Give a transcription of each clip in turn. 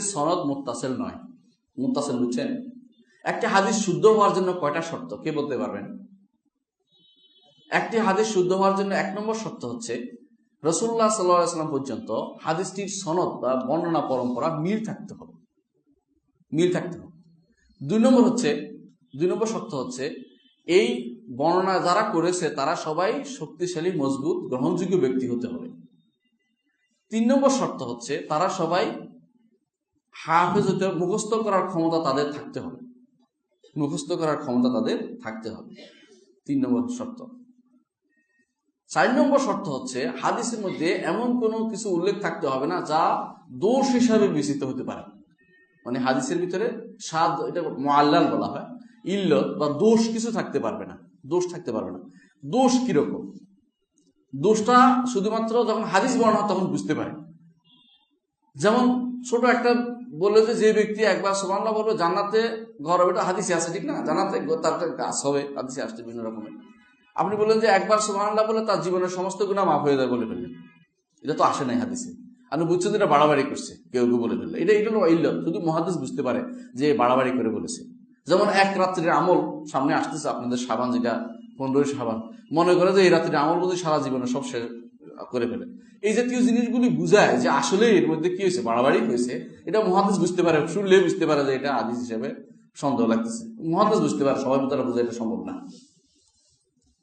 সনদ মুত্তাসেল নয়। মুত্তাসেল বুঝছেন? একটি হাদিস শুদ্ধ হওয়ার জন্য কয়টা শর্ত? কে বলতে পারবেন? একটি হাদিস শুদ্ধ হওয়ার জন্য এক নম্বর শর্ত হচ্ছে রসুল্লাহ সাল্লাম পর্যন্ত হাদিসটির সনদ বা বর্ণনা পরম্পরা মিল থাকতে হবে। মিল থাকতে হবে। দুই নম্বর হচ্ছে, দুই নম্বর শর্ত হচ্ছে, এই বর্ণনা যারা করেছে তারা সবাই শক্তিশালী, মজবুত, গ্রহণযোগ্য ব্যক্তি হতে হবে। তিন নম্বর শর্ত হচ্ছে, তারা সবাই হাফেজ হতে মুখস্থ করার ক্ষমতা তাদের থাকতে হবে। মুখস্থ করার ক্ষমতা তাদের থাকতে হবে। তিন নম্বর শর্ত। চার নম্বর শর্ত হচ্ছে, হাদিসের মধ্যে এমন কোনো কিছু উল্লেখ থাকতে হবে না, যা দোষ হিসাবে বিচিত হতে পারে। মানে হাদিসের ভিতরে স্বাদ এটা মোয়াল্লাল বলা হয়, ইল্লত বা দোষ কিছু থাকতে পারবে না, দোষ থাকতে পারবে না। দোষ কীরকম? দোষটা শুধুমাত্র যখন হাদিস বর্ণনা তখন বুঝতে পারে। যেমন ছোট একটা বলল যে যে ব্যক্তি একবার সোমান্লা বলবে, জান্নাতে ঘর হবে, এটা হাদিসে আছে, ঠিক না? জান্নাতে তার একটা গাছ হবে, হাদিসে আসছে বিভিন্ন রকমের। আপনি বললেন যে, একবার সোমান্লা বলে তার জীবনের সমস্ত গুণা মাফ হয়ে যায় বলে ফেললেন। এটা তো আসে নাই হাদিসে। আপনি বুঝছেন এটা বাড়াবাড়ি করছে, কেউ কেউ বলে ফেললে। এটা এটা ইল্লত, শুধু মহাদিস বুঝতে পারে যে, বাড়াবাড়ি করে বলেছে। যেমন এক রাত্রির আমল সামনে আসতেছে আপনাদের সাবান যেটা পনেরোই সাবান মনে করে যে, এই রাত্রির আমল বুঝে সারা জীবনে সব করে ফেলে। এই জাতীয় জিনিসগুলি বুঝায় যে আসলে এর মধ্যে কি হয়েছে? বাড়াবাড়ি হয়েছে। এটা মহাদিস বুঝতে পারে, শুনলে বুঝতে পারে যে এটা আদিস হিসেবে সন্দেহ লাগতেছে। মহাদিস বুঝতে পারে, সবাই তারা বোঝা এটা সম্ভব না।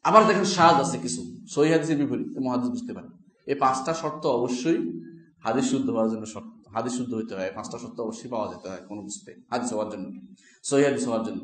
আবার দেখেন সাজ আছে কিছু, সহি হাদিসের বিপরীত মহাদেশ বুঝতে পারে। এই পাঁচটা শর্ত অবশ্যই হাদিস শুদ্ধ হওয়ার জন্য শর্ত। হাদিস শুদ্ধ হইতে হয়, পাঁচটা শর্ত অবশ্যই পাওয়া যেতে হয় কোনো কিছুতে, হাদিস হওয়ার জন্য, সহি হাদিস হওয়ার জন্য।